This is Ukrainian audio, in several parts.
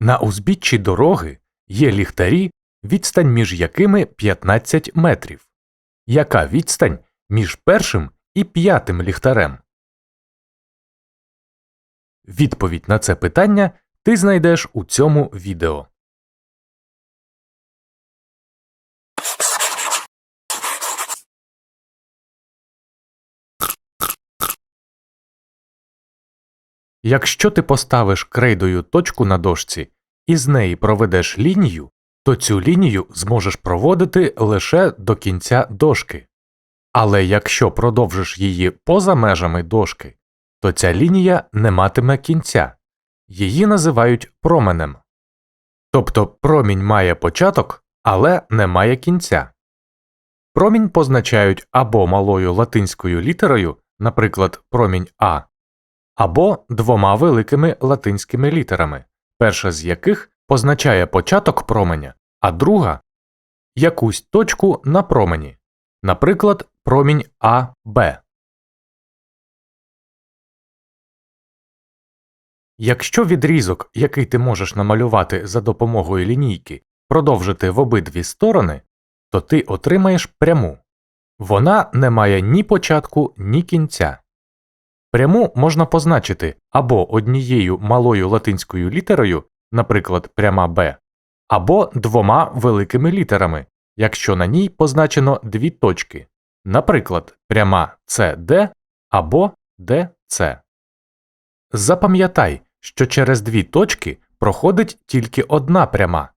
На узбіччі дороги є ліхтарі, відстань між якими 15 метрів. Яка відстань між першим і п'ятим ліхтарем? Відповідь на це питання ти знайдеш у цьому відео. Якщо ти поставиш крейдою точку на дошці і з неї проведеш лінію, то цю лінію зможеш проводити лише до кінця дошки. Але якщо продовжиш її поза межами дошки, то ця лінія не матиме кінця. Її називають променем. Тобто промінь має початок, але не має кінця. Промінь позначають або малою латинською літерою, наприклад, промінь А, або двома великими латинськими літерами, перша з яких позначає початок променя, а друга якусь точку на промені, наприклад, промінь АБ. Якщо відрізок, який ти можеш намалювати за допомогою лінійки, продовжити в обидві сторони, то ти отримаєш пряму. Вона не має ні початку, ні кінця. Пряму можна позначити або однією малою латинською літерою, наприклад, пряма Б, або двома великими літерами, якщо на ній позначено дві точки, наприклад, пряма CD або DC. Запам'ятай, що через дві точки проходить тільки одна пряма.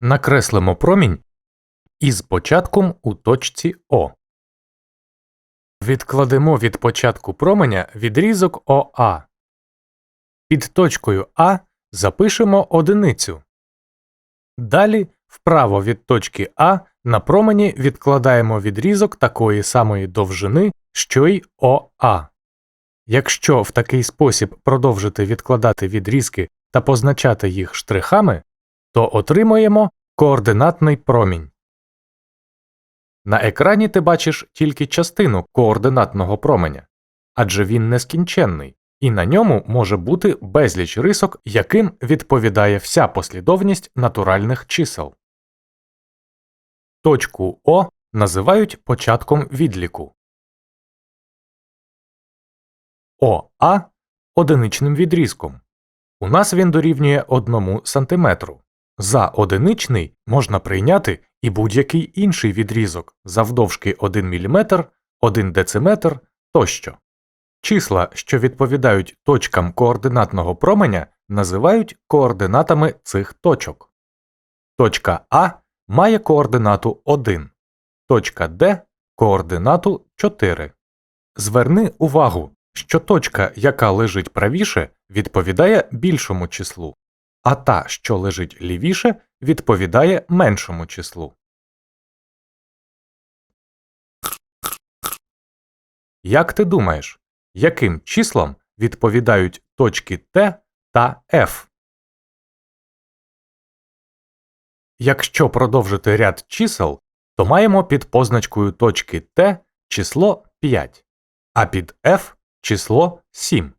Накреслимо промінь із початком у точці О. Відкладемо від початку променя відрізок ОА. Під точкою А запишемо одиницю. Далі вправо від точки А на промені відкладаємо відрізок такої самої довжини, що й ОА. Якщо в такий спосіб продовжити відкладати відрізки та позначати їх штрихами, то отримаємо координатний промінь. На екрані ти бачиш тільки частину координатного променя, адже він нескінченний, і на ньому може бути безліч рисок, яким відповідає вся послідовність натуральних чисел. Точку О називають початком відліку. ОА одиничним відрізком. У нас він дорівнює 1 см. За одиничний можна прийняти і будь-який інший відрізок завдовжки 1 мм, 1 дециметр тощо. Числа, що відповідають точкам координатного променя, називають координатами цих точок. Точка А має координату 1, точка Д координату 4. Зверни увагу, що точка, яка лежить правіше, відповідає більшому числу, а та, що лежить лівіше, відповідає меншому числу. Як ти думаєш, яким числам відповідають точки Т та Ф? Якщо продовжити ряд чисел, то маємо під позначкою точки Т число 5, а під F число 7.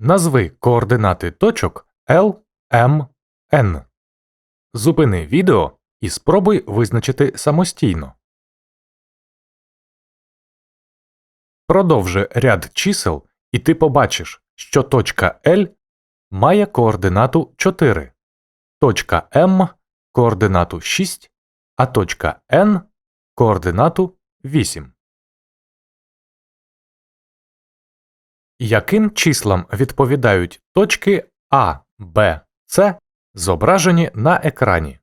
Назви координати точок L, M, N. Зупини відео і спробуй визначити самостійно. Продовжи ряд чисел, і ти побачиш, що точка L має координату 4, точка M координату 6, а точка N координату 8. Яким числам відповідають точки А, Б, С, зображені на екрані?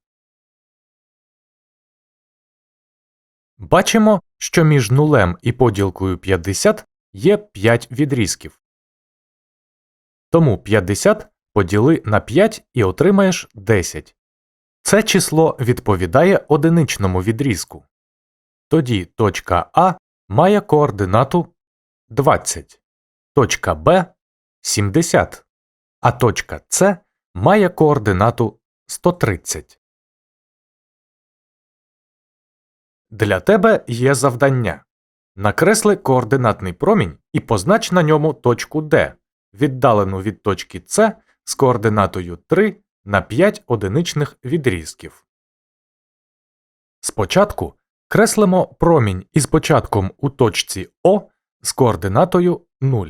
Бачимо, що між нулем і поділкою 50 є 5 відрізків. Тому 50 поділи на 5 і отримаєш 10. Це число відповідає одиничному відрізку. Тоді точка А має координату 20, точка Б 70, а точка С має координату 130. Для тебе є завдання. Накресли координатний промінь і познач на ньому точку D, віддалену від точки С з координатою 3 на 5 одиничних відрізків. Спочатку креслимо промінь із початком у точці О з координатою 0.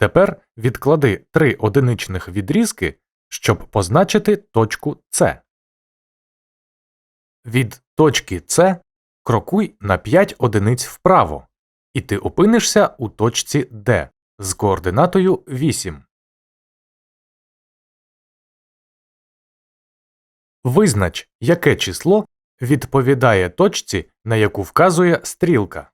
Тепер відклади три одиничних відрізки, щоб позначити точку С. Від точки С крокуй на 5 одиниць вправо, і ти опинишся у точці D з координатою 8. Визнач, яке число відповідає точці, на яку вказує стрілка.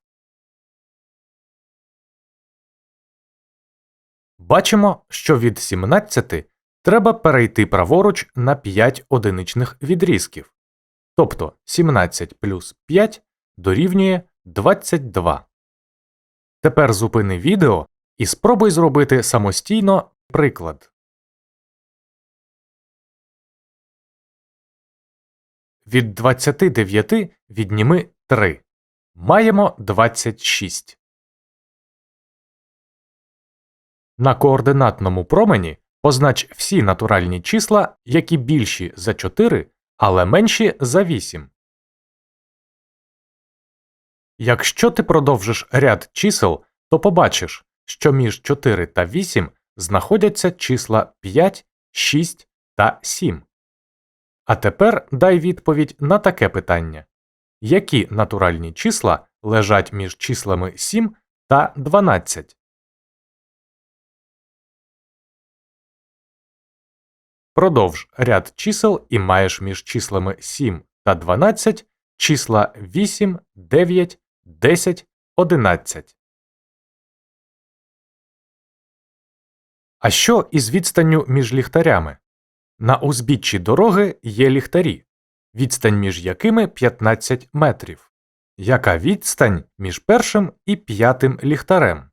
Бачимо, що від 17 треба перейти праворуч на 5 одиничних відрізків. Тобто 17 плюс 5 дорівнює 22. Тепер зупини відео і спробуй зробити самостійно приклад. Від 29 відніми 3. Маємо 26. На координатному промені познач всі натуральні числа, які більші за 4, але менші за 8. Якщо ти продовжиш ряд чисел, то побачиш, що між 4 та 8 знаходяться числа 5, 6 та 7. А тепер дай відповідь на таке питання: які натуральні числа лежать між числами 7 та 12? Продовж ряд чисел і маєш між числами 7 та 12 числа 8, 9, 10, 11. А що із відстанню між ліхтарями? На узбіччі дороги є ліхтарі, відстань між якими 15 метрів. Яка відстань між першим і п'ятим ліхтарем?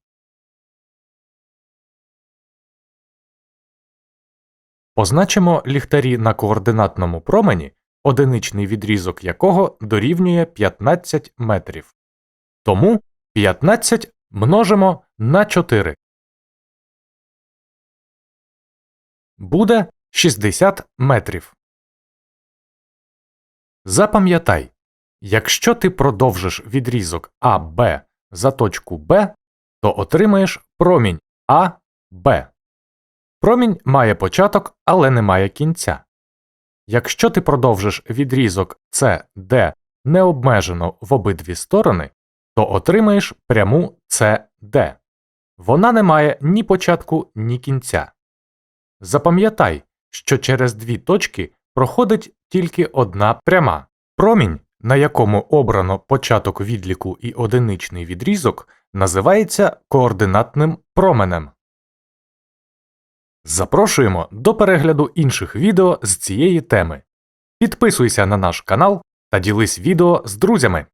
Позначимо ліхтарі на координатному промені, одиничний відрізок якого дорівнює 15 метрів. Тому 15 множимо на 4. Буде 60 метрів. Запам'ятай, якщо ти продовжиш відрізок АБ за точку Б, то отримаєш промінь АБ. Промінь має початок, але не має кінця. Якщо ти продовжиш відрізок CD необмежено в обидві сторони, то отримаєш пряму CD. Вона не має ні початку, ні кінця. Запам'ятай, що через дві точки проходить тільки одна пряма. Промінь, на якому обрано початок відліку і одиничний відрізок, називається координатним променем. Запрошуємо до перегляду інших відео з цієї теми. Підписуйся на наш канал та ділись відео з друзями.